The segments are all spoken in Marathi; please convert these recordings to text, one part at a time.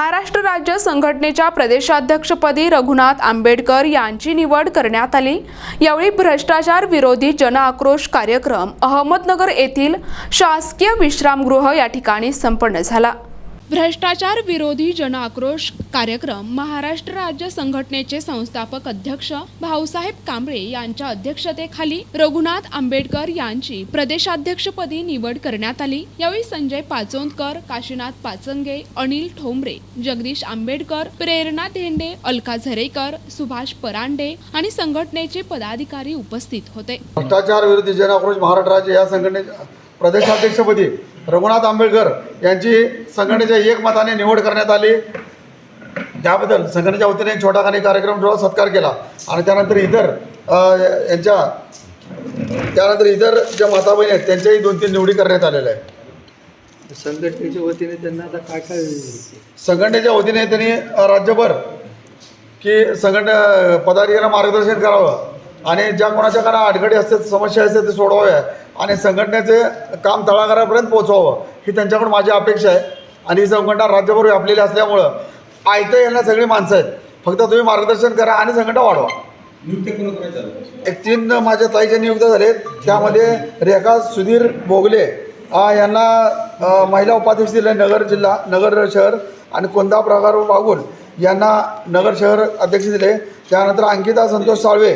महाराष्ट्र राज्य संघटनेच्या प्रदेशाध्यक्षपदी रघुनाथ आंबेडकर यांची निवड करण्यात आली. यावेळी भ्रष्टाचार विरोधी जनआक्रोश कार्यक्रम अहमदनगर येथील शासकीय विश्रामगृह या ठिकाणी संपन्न झाला. भ्रष्टाचार विरोधी जनआक्रोश कार्यक्रम महाराष्ट्र राज्य संघटनेचे संस्थापक अध्यक्ष भाऊसाहेब कांबळे यांच्या अध्यक्षतेखाली रघुनाथ आंबेडकर यांची प्रदेशाध्यक्षपदी निवड करण्यात आली. यावेळी संजय पाचोंदकर काशीनाथ पाचंगे अनिल ठोंबरे जगदीश आंबेडकर प्रेरणा धेंडे अलका झरेकर सुभाष परांडे आणि संघटनेचे पदाधिकारी उपस्थित होते. भ्रष्टाचार विरोधी जनआक्रोश महाराष्ट्र राज्य या संघटने प्रदेशाध्यक्षपदी रघुनाथ आंबेडकर यांची संघटनेच्या एकमताने निवड करण्यात आली. त्याबद्दल संघटनेच्या वतीने एक छोटा खानी कार्यक्रम ठेवून सत्कार केला. आणि त्यानंतर इतर यांच्या त्यानंतर इतर ज्या माता बहिणी आहेत त्यांच्याही दोन तीन निवडी करण्यात आलेल्या आहेत. संघटनेच्या वतीने त्यांना आता काय काय संघटनेच्या वतीने त्यांनी राज्यभर की संघटना पदाधिकाऱ्यांना मार्गदर्शन करावं. आणि ज्या कोणाच्या काना अडचणी असतात समस्या असतात ते सोडवाव्या आणि संघटनेचे काम तळागाळापर्यंत पोहोचवावं. ही त्यांच्याकडून माझी अपेक्षा आहे. आणि ही संघटना राज्यभर व्यापलेली असल्यामुळं आयतं यांना सगळी माणसं आहेत. फक्त तुम्ही मार्गदर्शन करा आणि संघटना वाढवा. एक तीन माझ्या ताईचे नियुक्त झाले त्यामध्ये रेखा सुधीर बोगले अ, यांना महिला उपाध्यक्ष दिले नगर जिल्हा नगर शहर आणि कोणता प्रकार वागून यांना नगर शहर अध्यक्ष दिले. त्यानंतर अंकिता संतोष साळवे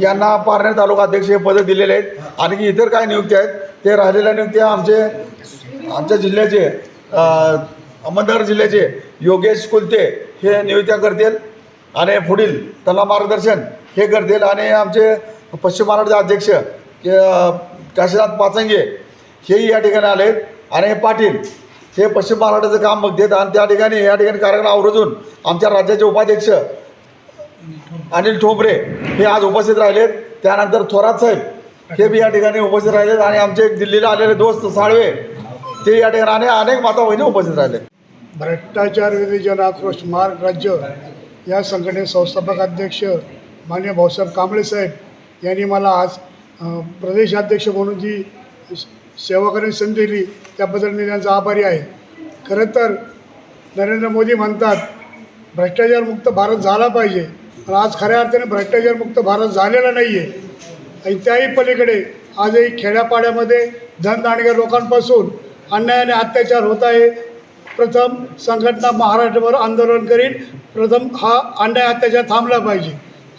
यांना पारनेर तालुका अध्यक्ष हे पदं दिलेले आहेत. आणखी इतर काय नियुक्त्या आहेत ते राहिलेल्या नियुक्त्या आमचे आमच्या जिल्ह्याचे अहमदनगर जिल्ह्याचे योगेश कुलते हे नियुक्त्या करतील आणि पुढील त्यांना मार्गदर्शन हे करतील. आणि आमचे पश्चिम महाराष्ट्र अध्यक्ष काशीनाथ पाचंगे हेही या ठिकाणी आले आणि पाटील हे पश्चिम महाराष्ट्राचं काम बघतात आणि त्या ठिकाणी या ठिकाणी कार्यक्रम आवर्जून आमच्या राज्याचे उपाध्यक्ष अनिल ठोंबरे हे आज उपस्थित राहिलेत. त्यानंतर थोरात साहेब हे बी या ठिकाणी उपस्थित राहिलेत आणि आमचे दिल्लीला आलेले दोस्त साळवे ते या ठिकाणी अनेक माता बहिणी उपस्थित राहिले भ्रष्टाचार विरोधी जन आक्रोश राज्य या संघटनेचे संस्थापक अध्यक्ष मान्य भाऊसाहेब कांबळे साहेब यांनी मला आज प्रदेशाध्यक्ष म्हणून जी सेवा करण्याची संधी दिली त्याबद्दल मी त्यांचा आभारी आहे. खरं तर नरेंद्र मोदी म्हणतात भ्रष्टाचारमुक्त भारत झाला पाहिजे. पण आज खऱ्या अर्थाने भ्रष्टाचारमुक्त भारत झालेला नाही आहे आणि त्याही पलीकडे आजही खेड्यापाड्यामध्ये धनदांडग्या लोकांपासून अन्याय आणि अत्याचार होत आहे. प्रथम संघटना महाराष्ट्रभर आंदोलन करीन. प्रथम हा अन्याय अत्याचार थांबला पाहिजे.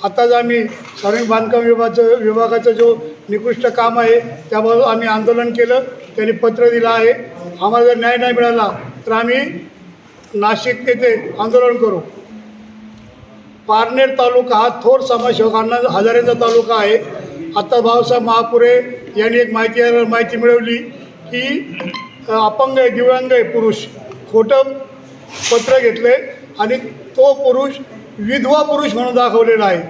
आताच आम्ही सार्वजनिक बांधकाम विभागाचं विभागाचं जो निकृष्ट काम आहे त्याबाबत आम्ही आंदोलन केलं. त्यांनी पत्र दिलं आहे. आम्हाला जर न्याय नाही मिळाला तर आम्ही नाशिक येथे आंदोलन करू. पारनेर तालुका हा थोर समाजसेवकांना हजारेचा तालुका आहे. आता भाऊसाहेब महापुरे यांनी एक माहिती माहिती मिळवली की अपंग आहे दिव्यांग आहे पुरुष. खोटं पत्र घेतले आणि तो पुरुष विधवा पुरुष म्हणून दाखवलेला आहे.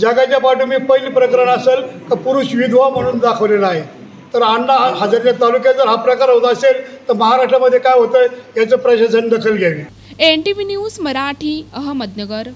जगाच्या पाठीमागे पहिली प्रकरण असेल तर पुरुष विधवा म्हणून दाखवलेला आहे. तर अण्णा हजारच्या तालुक्यात जर हा प्रकार होत असेल तर महाराष्ट्रामध्ये काय होतं याचं प्रशासन दखल घ्यावी. N T V news Marathi Ahmednagar.